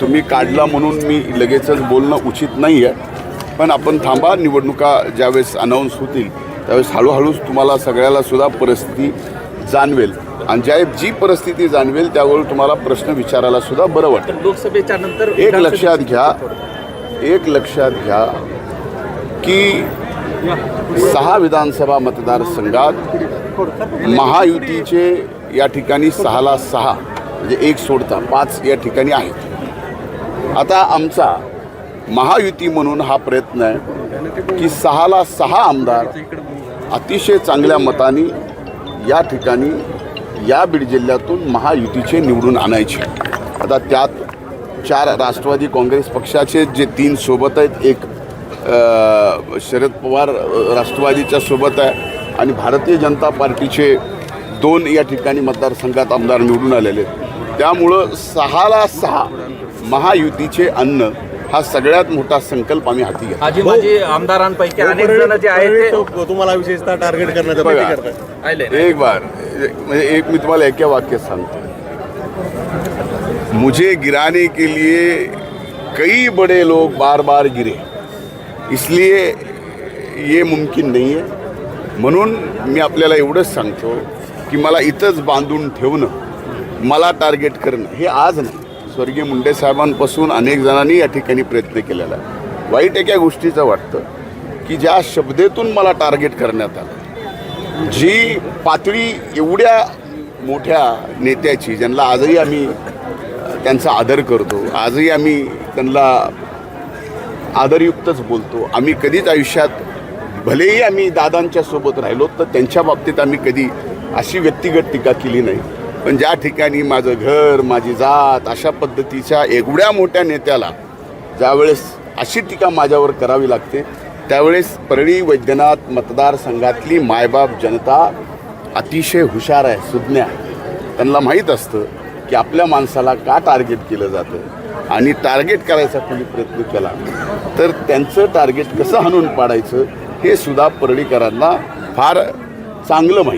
तुम्ही काढला म्हणून मी लगेचच बोलणं उचित नाही आहे पण आपण थांबा निवडणुका ज्यावेळेस अनाऊन्स होतील त्यावेळेस हळूहळूच तुम्हाला सगळ्याला सुद्धा परिस्थिती जाणवेल. आणि ज्या जी परिस्थिती जाणवेल त्यावेळी तुम्हाला प्रश्न विचारायला सुद्धा बरं वाटेल. लोकसभेच्या नंतर एक लक्षात घ्या एक लक्षात घ्या की सहा विधानसभा मतदारसंघात महायुतीचे या ठिकाणी सहाला सहा म्हणजे एक सोडता पाच या ठिकाणी आहेत. आता आमचा महायुती म्हणून हा प्रयत्न आहे की सहाला सहा आमदार अतिशय चांगल्या मताने या ठिकाणी या बीड जिल्ह्यातून महायुतीचे निवडून आणायचे. आता त्यात चार राष्ट्रवादी काँग्रेस पक्षाचे जे तीन सोबत आहेत एक शरद पवार राष्ट्रवादीच्या सोबत आहे आणि भारतीय जनता पार्टीचे दोन या ठिकाणी मतदारसंघात आमदार निवडून आलेले आहेत. त्यामुळं सहाला सहा महायुतीचे अन्न हा सगळ्यात मोठा संकल्प आम्ही हाती आजी माझी आमदारांपैकी अनेक जण जे आहेत ते तुम्हाला विशेषतः टार्गेट करण्याचा. प्रयत्न एक बार म्हणजे एक मी तुम्हाला एका वाक्यात सांगतो. मुझे गिराने के लिए कई बड़े लोग बार बार गिरे. इसलिए ये मुमकिन नाही आहे म्हणून मी आपल्याला एवढंच सांगतो की मला इथंच बांधून ठेवणं मला टार्गेट करणं हे आज नाही. स्वर्गीय मुंडे साहेबांपासून अनेक जणांनी या ठिकाणी प्रयत्न केलेला आहे. वाईट एका गोष्टीचं वाटतं की ज्या शब्देतून मला टार्गेट करण्यात आलं जी पातळी एवढ्या मोठ्या नेत्याची ज्यांना आजही आम्ही त्यांचा आदर करतो आजही आम्ही त्यांना आदरयुक्तच बोलतो. आम्ही कधीच आयुष्यात भलेही आम्ही दादांच्या सोबत राहिलो तर त्यांच्या बाबतीत आम्ही कधी अशी व्यक्तिगत टीका केली नाही. पण ज्या ठिकाणी माझं घर माझी जात अशा पद्धतीच्या एवढ्या मोठ्या नेत्याला ज्यावेळेस अशी टीका माझ्यावर करावी लागते त्यावेळेस परळी वैद्यनाथ मतदारसंघातली मायबाप जनता अतिशय हुशार आहे सुज्ञ आहे. त्यांना माहीत असतं की आपल्या माणसाला का टार्गेट केलं जातं आणि टार्गेट करायचा कोणी प्रयत्न केला तर त्यांचं टार्गेट कसं हाणून पाडायचं हे सुद्धा परळीकरांना फार चांगलं माहीत